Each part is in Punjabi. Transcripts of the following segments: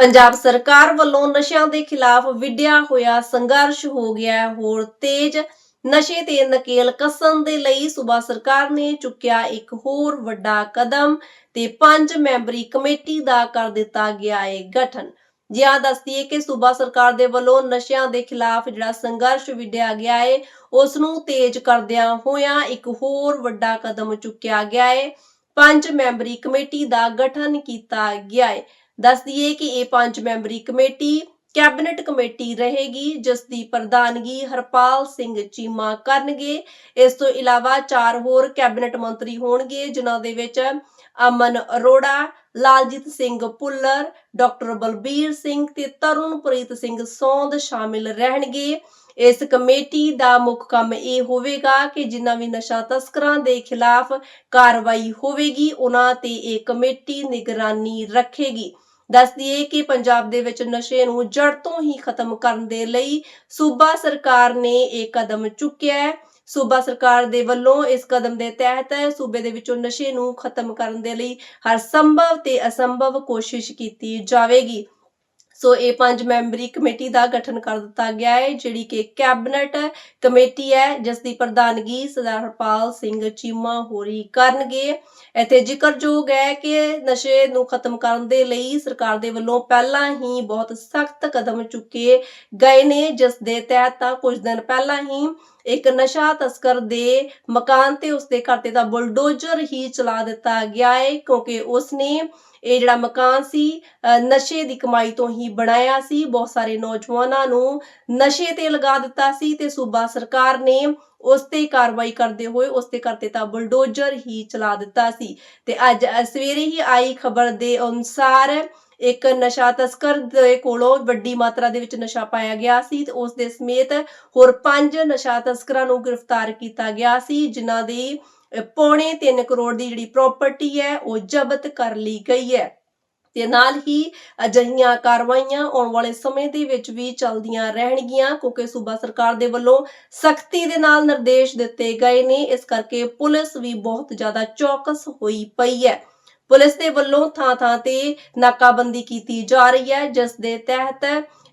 ਪੰਜਾਬ ਸਰਕਾਰ ਵੱਲੋਂ ਨਸ਼ਿਆਂ ਦੇ ਖਿਲਾਫ ਵਿੱਢਿਆ ਹੋਇਆ ਸੰਘਰਸ਼ ਹੋ ਗਿਆ ਹੋਰ ਤੇਜ਼ ਨਸ਼ੇ ਤੇ ਨਕੇਲ ਕਸਣ ਦੇ ਲਈ ਸੂਬਾ ਸਰਕਾਰ ਨੇ ਚੁੱਕਿਆ ਇੱਕ ਹੋਰ ਵੱਡਾ ਕਦਮ ਤੇ ਪੰਜ ਮੈਂਬਰੀ ਕਮੇਟੀ ਦਾ ਕਰ ਦਿੱਤਾ ਗਿਆ ਹੈ ਗਠਨ। ਜਿਆ ਦੱਸਦੀ ਹੈ ਕਿ ਸੂਬਾ ਸਰਕਾਰ ਦੇ ਵੱਲੋਂ ਨਸ਼ਿਆਂ ਦੇ ਖਿਲਾਫ ਜਿਹੜਾ ਸੰਘਰਸ਼ ਵਿੱਢਿਆ ਗਿਆ ਹੈ ਉਸ ਨੂੰ ਤੇਜ਼ ਕਰਦਿਆਂ ਹੋਇਆਂ ਇੱਕ ਹੋਰ ਵੱਡਾ ਕਦਮ ਚੁੱਕਿਆ ਗਿਆ ਹੈ। ਪੰਜ ਮੈਂਬਰੀ ਕਮੇਟੀ ਦਾ ਗਠਨ ਕੀਤਾ ਗਿਆ ਹੈ। ਦੱਸ ਦਈਏ ਕਿ ਇਹ ਪੰਜ ਮੈਂਬਰੀ ਕਮੇਟੀ, ਕੈਬਨਿਟ ਕਮੇਟੀ ਰਹੇਗੀ, ਜਿਸ ਦੀ ਪ੍ਰਧਾਨਗੀ ਹਰਪਾਲ ਸਿੰਘ ਚੀਮਾ ਕਰਨਗੇ। ਇਸ ਤੋਂ ਇਲਾਵਾ ਚਾਰ ਹੋਰ ਕੈਬਨਿਟ ਮੰਤਰੀ ਹੋਣਗੇ, ਜਿਨ੍ਹਾਂ ਦੇ ਵਿੱਚ ਅਮਨ ਅਰੋੜਾ, ਲਾਲਜੀਤ ਸਿੰਘ ਭੁੱਲਰ, ਡਾਕਟਰ ਬਲਬੀਰ ਸਿੰਘ ਤੇ ਤਰੁਣਪ੍ਰੀਤ ਸਿੰਘ ਸੌਂਦ ਸ਼ਾਮਿਲ ਰਹਿਣਗੇ। ਇਸ ਕਮੇਟੀ ਦਾ ਮੁੱਖ ਕੰਮ ਇਹ ਹੋਵੇਗਾ ਕਿ ਜਿਨ੍ਹਾਂ ਵੀ ਨਸ਼ਾ ਤਸਕਰਾਂ ਦੇ ਖਿਲਾਫ ਕਾਰਵਾਈ ਹੋਵੇਗੀ, ਉਹਨਾਂ ਤੇ ਇਹ ਕਮੇਟੀ ਨਿਗਰਾਨੀ ਰੱਖੇਗੀ। ਦੱਸ ਦਈਏ ਕਿ ਪੰਜਾਬ ਦੇ ਵਿੱਚ ਨਸ਼ੇ ਨੂੰ ਜੜ ਤੋਂ ਹੀ ਖਤਮ ਕਰਨ ਦੇ ਲਈ ਸੂਬਾ ਸਰਕਾਰ ਨੇ ਇਹ ਕਦਮ ਚੁੱਕਿਆ ਹੈ। ਸੂਬਾ ਸਰਕਾਰ ਦੇ ਵੱਲੋਂ ਇਸ ਕਦਮ ਦੇ ਤਹਿਤ ਸੂਬੇ ਦੇ ਵਿੱਚੋਂ ਨਸ਼ੇ ਨੂੰ ਖਤਮ ਕਰਨ ਦੇ ਲਈ ਹਰ ਸੰਭਵ ਤੇ ਅਸੰਭਵ ਕੋਸ਼ਿਸ਼ ਕੀਤੀ ਜਾਵੇਗੀ। ਸੋ ਇਹ ਪੰਜ ਮੈਂਬਰੀ ਕਮੇਟੀ ਦਾ ਗਠਨ ਕਰ ਦਿੱਤਾ ਗਿਆ ਹੈ, ਜਿਹੜੀ ਕਿ ਕੈਬਨਿਟ ਕਮੇਟੀ ਹੈ ਜਿਸ ਦੀ ਪ੍ਰਧਾਨਗੀ ਸਰਦਾਰ ਹਰਪਾਲ ਸਿੰਘ ਚੀਮਾ ਹੋਰੀ ਕਰਨਗੇ। ਇੱਥੇ ਜ਼ਿਕਰਯੋਗ ਹੈ ਕਿ ਨਸ਼ੇ ਨੂੰ ਖਤਮ ਕਰਨ ਦੇ ਲਈ ਸਰਕਾਰ ਦੇ ਵੱਲੋਂ ਪਹਿਲਾਂ ਹੀ ਬਹੁਤ ਸਖਤ ਕਦਮ ਚੁੱਕੇ ਗਏ ਨੇ, ਜਿਸ ਦੇ ਤਹਿਤ ਤਾਂ ਕੁਝ ਦਿਨ ਪਹਿਲਾਂ ਹੀ ਇੱਕ ਨਸ਼ਾ ਤਸਕਰ ਦੇ ਮਕਾਨ ਤੇ ਉਸਦੇ ਘਰ ਤੇ ਤਾਂ ਬੁਲਡੋਜ਼ਰ ਹੀ ਚਲਾ ਦਿੱਤਾ ਗਿਆ ਹੈ ਕਿਉਂਕਿ ਉਸਨੇ ਇਹ ਜਿਹੜਾ ਮਕਾਨ ਸੀ ਨਸ਼ੇ ਦੀ ਕਮਾਈ ਤੋਂ ਹੀ ਬਣਾਇਆ ਸੀ। ਬਹੁਤ ਸਾਰੇ ਨੌਜਵਾਨਾਂ ਨੂੰ ਨਸ਼ੇ ਤੇ ਲਗਾ ਦਿੱਤਾ ਸੀ ਤੇ ਸੂਬਾ ਸਰਕਾਰ ਨੇ ਉਸ ਤੇ ਕਾਰਵਾਈ ਕਰਦੇ ਹੋਏ ਉਸ ਤੇ ਕਰਤੇ ਤਾਂ ਬੁਲਡੋਜ਼ਰ ਹੀ ਚਲਾ ਦਿੱਤਾ ਸੀ। ਤੇ ਅੱਜ ਸਵੇਰੇ ਹੀ ਆਈ ਖਬਰ ਦੇ ਅਨੁਸਾਰ ਇੱਕ ਨਸ਼ਾ ਤਸਕਰ ਦੇ ਕੋਲੋਂ ਵੱਡੀ ਮਾਤਰਾ ਦੇ ਵਿੱਚ ਨਸ਼ਾ ਪਾਇਆ ਗਿਆ ਸੀ ਤੇ ਉਸ ਦੇ ਸਮੇਤ ਹੋਰ ਪੰਜ ਨਸ਼ਾ ਤਸਕਰਾਂ ਨੂੰ ਗ੍ਰਿਫਤਾਰ ਕੀਤਾ ਗਿਆ ਸੀ, ਜਿਨ੍ਹਾਂ ਦੀ ਪੌਣੇ 3 ਕਰੋੜ ਦੀ ਜਿਹੜੀ ਪ੍ਰਾਪਰਟੀ ਹੈ, ਉਹ ਜ਼ਬਤ ਕਰ ਲਈ ਗਈ ਹੈ। ਤੇ ਨਾਲ ਹੀ ਅਜਿਹੀਆਂ ਕਾਰਵਾਈਆਂ ਆਉਣ ਵਾਲੇ ਸਮੇਂ ਦੇ ਵਿੱਚ ਵੀ ਚੱਲਦੀਆਂ ਰਹਿਣਗੀਆਂ, ਕਿਉਂਕਿ ਸੂਬਾ ਸਰਕਾਰ ਦੇ ਵੱਲੋਂ ਸਖਤੀ ਦੇ ਨਾਲ ਨਿਰਦੇਸ਼ ਦਿੱਤੇ ਗਏ ਨੇ। ਇਸ ਕਰਕੇ ਪੁਲਿਸ ਵੀ ਬਹੁਤ ਜ਼ਿਆਦਾ ਚੌਕਸ ਹੋਈ ਪਈ ਹੈ। ਪੁਲਿਸ ਦੇ ਵੱਲੋਂ ਥਾਂ-ਥਾਂ ਤੇ ਨਾਕਾਬੰਦੀ ਕੀਤੀ ਜਾ ਰਹੀ ਹੈ, ਜਿਸ ਦੇ ਤਹਿਤ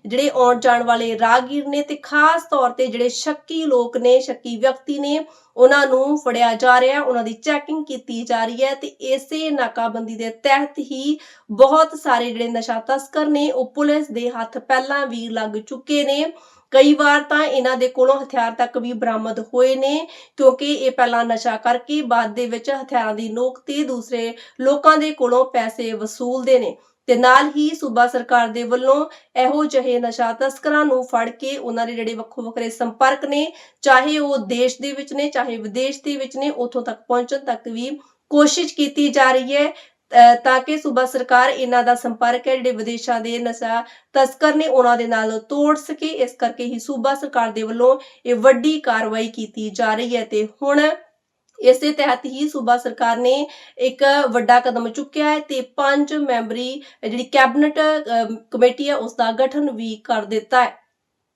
ਜਿਹੜੇ ਆਉਣ ਜਾਣ ਵਾਲੇ ਰਾਹਗੀਰ ਨੇ ਤੇ ਖਾਸ ਤੌਰ ਤੇ ਜਿਹੜੇ ਸ਼ੱਕੀ ਲੋਕ ਨੇ, ਸ਼ੱਕੀ ਵਿਅਕਤੀ ਨੇ, ਉਹਨਾਂ ਨੂੰ ਫੜਿਆ ਜਾ ਰਿਹਾ ਹੈ, ਉਹਨਾਂ ਦੀ ਚੈਕਿੰਗ ਕੀਤੀ ਜਾ ਰਹੀ ਹੈ ਤੇ ਇਸੇ ਨਾਕਾਬੰਦੀ ਦੇ ਤਹਿਤ ਹੀ ਬਹੁਤ ਸਾਰੇ ਜਿਹੜੇ ਨਸ਼ਾ ਤਸਕਰ ਨੇ, ਉਹ ਪੁਲਿਸ ਦੇ ਹੱਥ ਪਹਿਲਾਂ ਵੀ ਲੱਗ ਚੁੱਕੇ ਨੇ। ਕਈ ਵਾਰ ਤਾਂ ਇਹਨਾਂ ਦੇ ਕੋਲੋਂ ਹਥਿਆਰ ਤੱਕ ਵੀ ਬਰਾਮਦ ਹੋਏ ਨੇ, ਕਿਉਂਕਿ ਇਹ ਪਹਿਲਾਂ ਨਸ਼ਾ ਕਰਕੇ ਬਾਅਦ ਦੇ ਵਿੱਚ ਹਥਿਆਰਾਂ ਦੀ ਨੋਕ ਤੇ ਦੂਸਰੇ ਲੋਕਾਂ ਦੇ ਕੋਲੋਂ ਪੈਸੇ ਵਸੂਲਦੇ ਨੇ। ਤੇ ਨਾਲ ਹੀ ਸੂਬਾ ਸਰਕਾਰ ਦੇ ਵੱਲੋਂ ਇਹੋ ਜਿਹੇ ਨਸ਼ਾ ਤਸਕਰਾਂ ਨੂੰ ਫੜ ਕੇ ਉਹਨਾਂ ਦੇ ਜਿਹੜੇ ਵੱਖੋ ਵੱਖਰੇ ਸੰਪਰਕ ਨੇ, ਚਾਹੇ ਉਹ ਦੇਸ਼ ਦੇ ਵਿੱਚ ਨੇ, ਚਾਹੇ ਵਿਦੇਸ਼ ਦੇ ਵਿੱਚ ਨੇ, ਉਥੋਂ ਤੱਕ ਪਹੁੰਚਣ ਤੱਕ ਵੀ ਕੋਸ਼ਿਸ਼ ਕੀਤੀ ਜਾ ਰਹੀ ਹੈ। ਤਾਂ ਕਿ ਸੂਬਾ ਸਰਕਾਰ ਇਹਨਾਂ ਦਾ ਸੰਪਰਕ ਹੈ, ਜਿਹੜੇ ਵਿਦੇਸ਼ਾਂ ਦੇ ਨਸ਼ਾ ਤਸਕਰ ਨੇ ਉਹਨਾਂ ਦੇ ਨਾਲ ਤੋੜ ਸਕੇ। ਇਸ ਕਰਕੇ ਹੀ ਸੂਬਾ ਸਰਕਾਰ ਦੇ ਵੱਲੋਂ ਇਹ ਵੱਡੀ ਕਾਰਵਾਈ ਕੀਤੀ ਜਾ ਰਹੀ ਹੈ ਤੇ ਹੁਣ ਇਸੇ ਤਹਿਤ ਹੀ ਸੂਬਾ ਸਰਕਾਰ ਨੇ ਇੱਕ ਵੱਡਾ ਕਦਮ ਚੁੱਕਿਆ ਹੈ ਤੇ ਪੰਜ ਮੈਂਬਰੀ ਜਿਹੜੀ ਕੈਬਨਿਟ ਕਮੇਟੀ ਹੈ, ਉਸ ਦਾ ਗਠਨ ਵੀ ਕਰ ਦਿੱਤਾ ਹੈ।